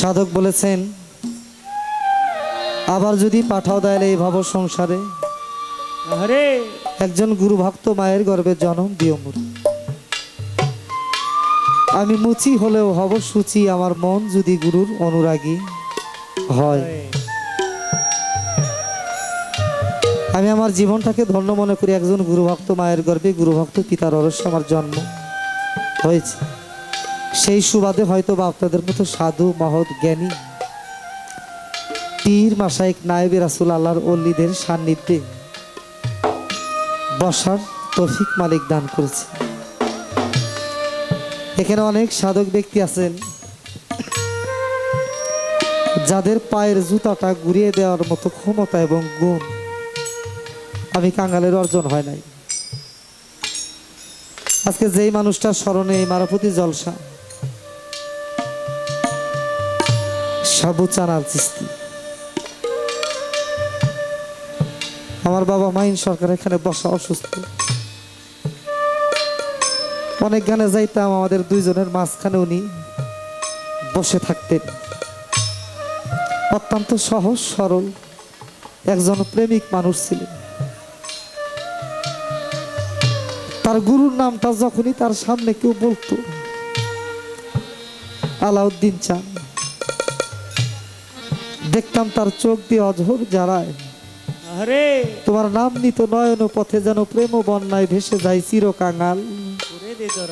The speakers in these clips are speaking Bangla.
সাধক বলেছেন আবার যদি পাঠাও দেয় এই ভব সংসারে একজন গুরু ভক্ত মায়ের গর্ভে জন্ম দিও মোর আমি মুচি হলেও হব সুচি আমার মন যদি গুরুর অনুরাগী হয়। আমি আমার জীবনটাকে ধন্য মনে করি একজন গুরুভক্ত মায়ের গর্ভে গুরুভক্ত পিতার অরস্য আমার জন্ম হয়েছে। সেই সুবাদে হয়তো বা আপনাদের মতো সাধু, মহৎ, জ্ঞানী পীর মাসাইক নায়েবে রাসুল আল্লাহর অল্লিদের সান্নিধ্যে বসার তফিক মালিক দান করেছে। এখানে অনেক সাধক ব্যক্তি আছেন যাদের পায়ের জুতাটা ঘুরিয়ে দেওয়ার মতো ক্ষমতা এবং গুণ আমি কাঙ্গালের অর্জন হয় নাই। আজকে যেই মানুষটা স্মরণে এই মারাপতি জলসা সাবু চানার চিস্তি আমার বাবা মাইন সরকার এখানে বসা অসুস্থ। অনেক গানে যাইতাম, আমাদের দুইজনের মাঝখানে উনি বসে থাকতেন। অত্যন্ত সহজ, সরল, একজন প্রেমিক মানুষ ছিলেন। তার গুরুর নামটা যখনই তার সামনে কেউ বলতো, আলাউদ্দিন চান দেখতাম তার চোখ দিয়ে অঝোর জারায় আরে তোমার নাম নিত নয়ন পথে যেন প্রেম বন্যায় ভেসে যায় চির কাঙাল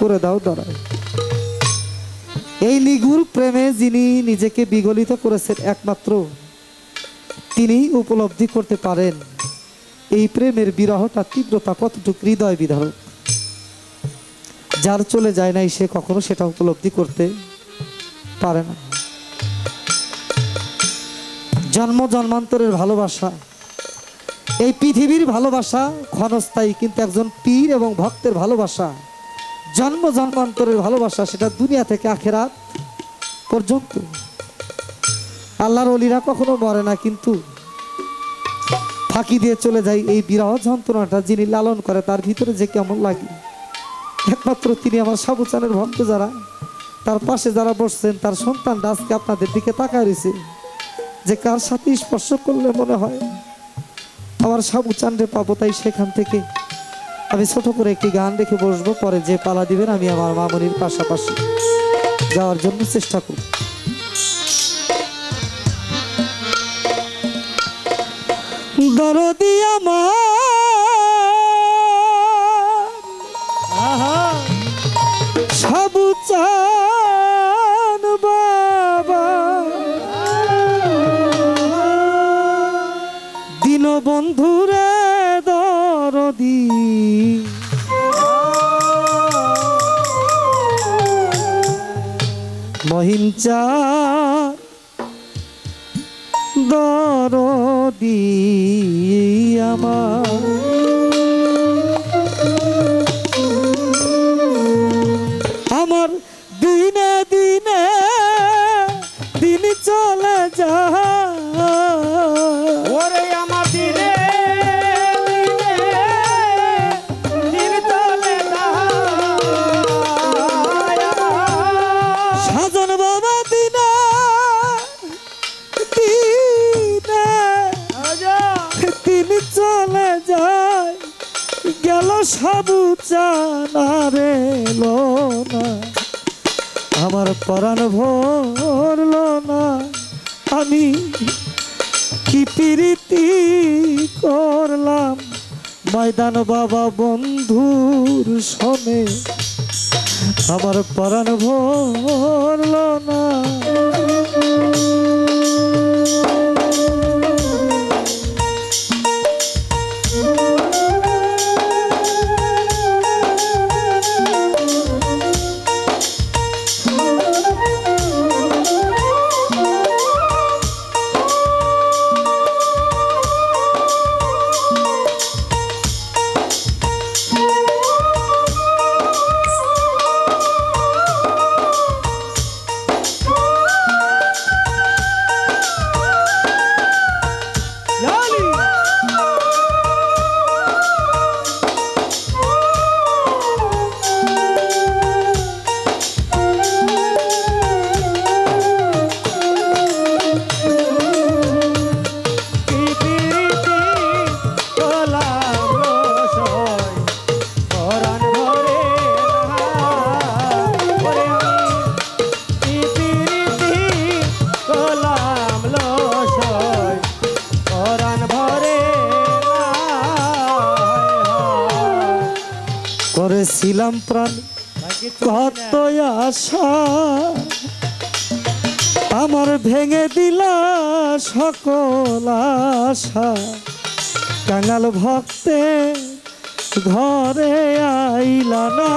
করে দাও দাঁড়ায় এই লিগুর প্রেমে যিনি নিজেকে বিগলিত করেছেন একমাত্র তিনি উপলব্ধি করতে পারেন। এই প্রেমের বিরহটা তীব্রতা কতটুকু হৃদয় বিধারক যার চলে যায় নাই সে কখনো সেটা উপলব্ধি করতে পারে না। জন্ম, জন্মান্তরের ভালোবাসা। এই পৃথিবীর ভালোবাসা ক্ষণস্থায়ী, কিন্তু একজন পীর এবং ভক্তের ভালোবাসা, জন্ম, জন্মান্তরের ভালোবাসা, সেটা দুনিয়া থেকে আখেরাত পর্যন্ত। আল্লাহর অলিরা কখনো মরে না, কিন্তু ফাঁকি দিয়ে চলে যায় এই বিরহ যন্ত্রণাটা যিনি লালন করে, তার ভিতরে যে কেমন লাগে। একমাত্র তিনি আমার সাবুচানের ভক্ত যারা, তার পাশে যারা বসছেন, তার সন্তানটা আজকে আপনাদের দিকে তাকায় রয়েছে। যে কার সাথে স্পর্শ করলে মনে হয় আমার সাবু চান্ডে পাবো, তাই সেখান থেকে আমি ছোট করে একটি গান রেখে বসবো। পরে যে পালা দিবেন, আমি আমার মামনির পাশাপাশি যাওয়ার জন্য চেষ্টা করব। দরদি আমার বন্ধুরে দরদি। মহিন চান দরদি আমার। আমার দিনে দিন গেল সাবু চানারে লো না আমার পরাণ ভরল না। আমি কি প্রীতি করলাম? ময়দান বাবা বন্ধুর সনে আমার পরাণ ভরল না। ছিলাম প্রাণ। কত আশা আমার ভেঙে দিলা সকল আশা। কাঙাল ভক্তে ঘরে আইলা না।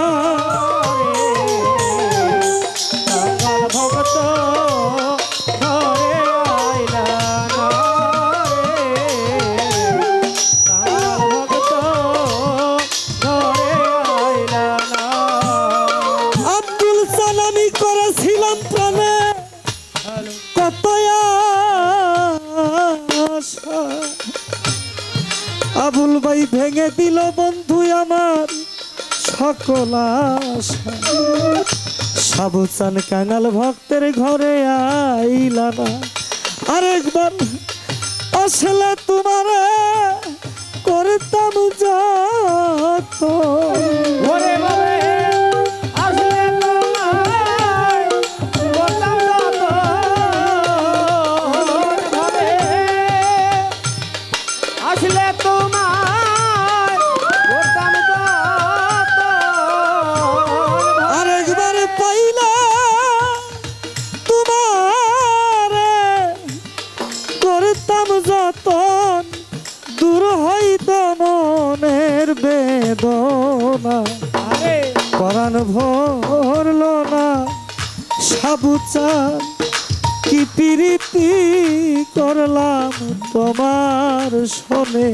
আবুল ভাই ভেঙে দিল বন্ধু আমার সকল আশা। সাবুচান কাঙাল ভক্তের ঘরে আইলা না। আরেকবার আসলে তোমার করতাম যত পরাণ ভরল না। সাবুচান কি পিরিতি করলাম তোমার শোনে?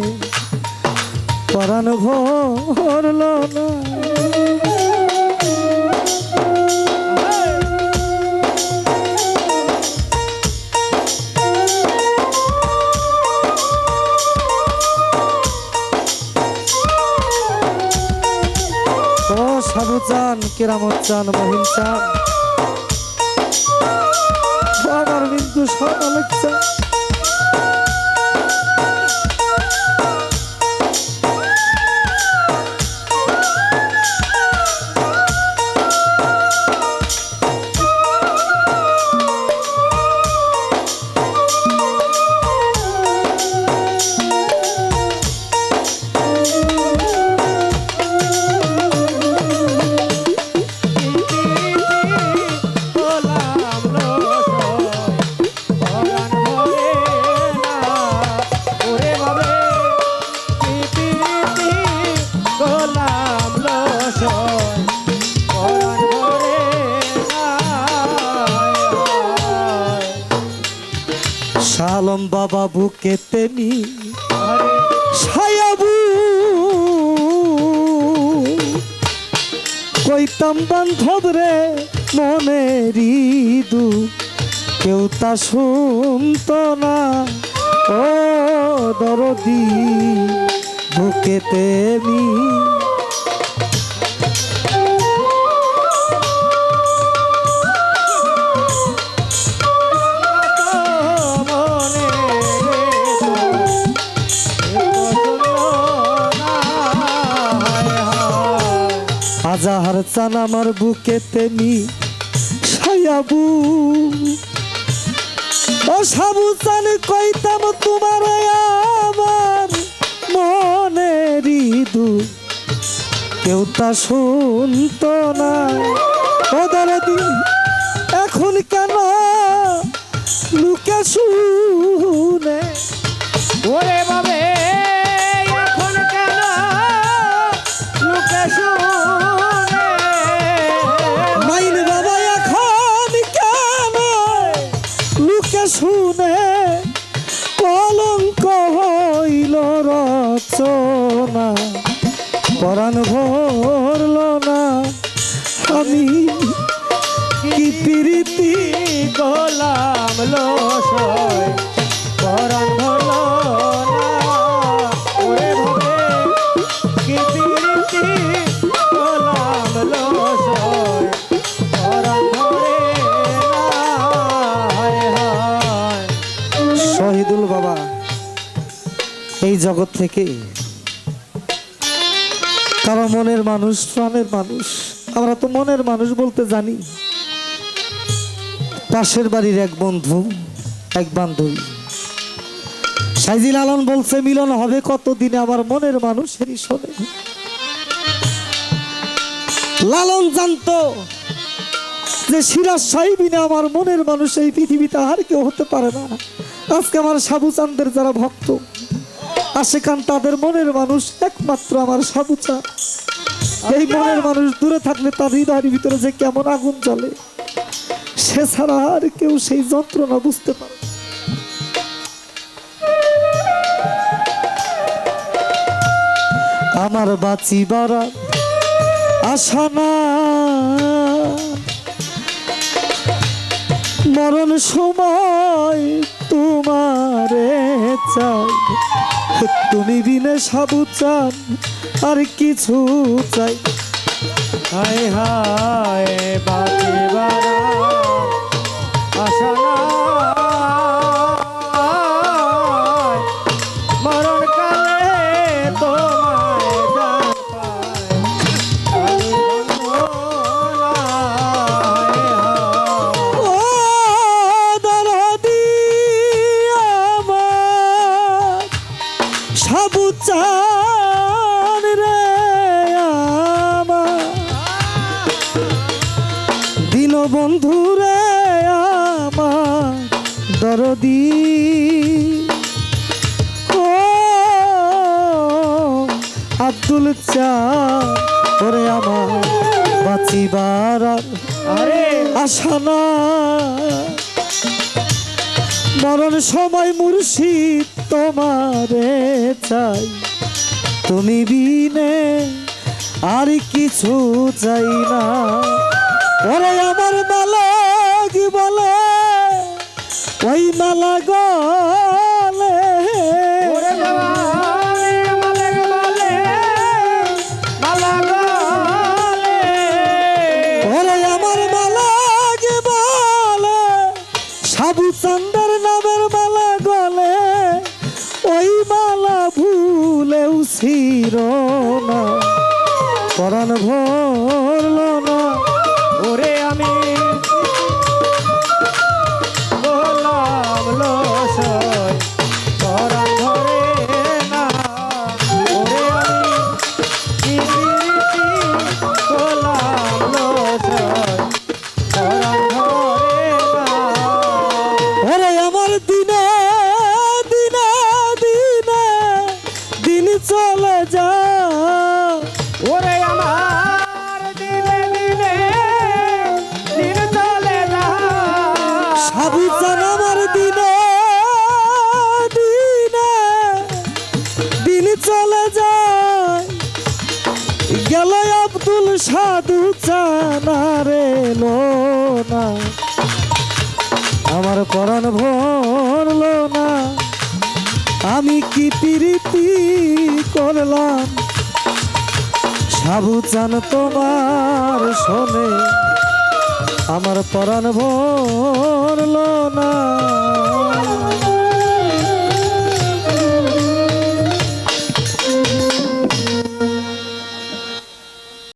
পরাণ ভরল না। সাধু চান কেরামত চান মহিম চান বিন্দু সকালেক চান শালম বাবা বুকে আরে ছায়াবু। কইতাম বান্ধব রে মনেরি দু কেউ তা শুনত না। ও দরদি, বুকে তেমি আজাহার চান আমার বুকে তেমি ছায়াবু ও সাবু চান কইতাম তোমার আমার মনের দু। কেউ তা শুনত না। ও দরদি এখন কেন লুকে শুনে? ওরে পরাণ ভরল না। আমি কি প্রীতি গোলাম লোসয়? শহীদুল বাবা এই জগৎ থেকে তারা মনের মানুষ, প্রাণের মানুষ। আমরা তো মনের মানুষ বলতে জানি। পাশের বাড়ির এক বন্ধু, এক বান্ধবী। সাইজিল আলম বলছে, মিলন হবে কতদিনে? আমার মনের মানুষেরই শোনে। লালন জানতো যে সিরাজ সাহিবিনে আমার মনের মানুষ এই পৃথিবীতে আর কেউ হতে পারে না। আজকে আমার সাবু চান্দের যারা ভক্ত আশেখান তাদের মনের মানুষ একমাত্র আমার সাবু চাঁদ এই মনের মানুষ দূরে থাকলে তার হৃদয়ের ভিতরে যে কেমন আগুন জ্বলে সে ছাড়া আর কেউ সেই যন্ত্রণা বুঝতে পারে আমার বাঁচি বাড়া আশা না। মরণ সময় তোমারে চাই। তুমি বিনে সাবু চান আর কিছু চাই। হায় হায় বাকি বাবা দরদি ও আব্দুল চা ওরে আমার বাঁচিবার আরে। আশা না মরণ সময় মুর্শিদ তোমারে চাই। তুমি বিনে আর কিছু চাই না। ওরে আমার মালা ওই মালা গলে ওরে বাবারে মালে মালে মালা গলে ওরে আমার মালা বলে সাবু চান্দার নামের মালা গলে ওই মালা ভুলেও না। পরাণ ভরল পরাণ ভরল না। আমি কি প্রীতি করলাম? সাবু চান তোমার শোনে, আমার পরাণ ভরল না।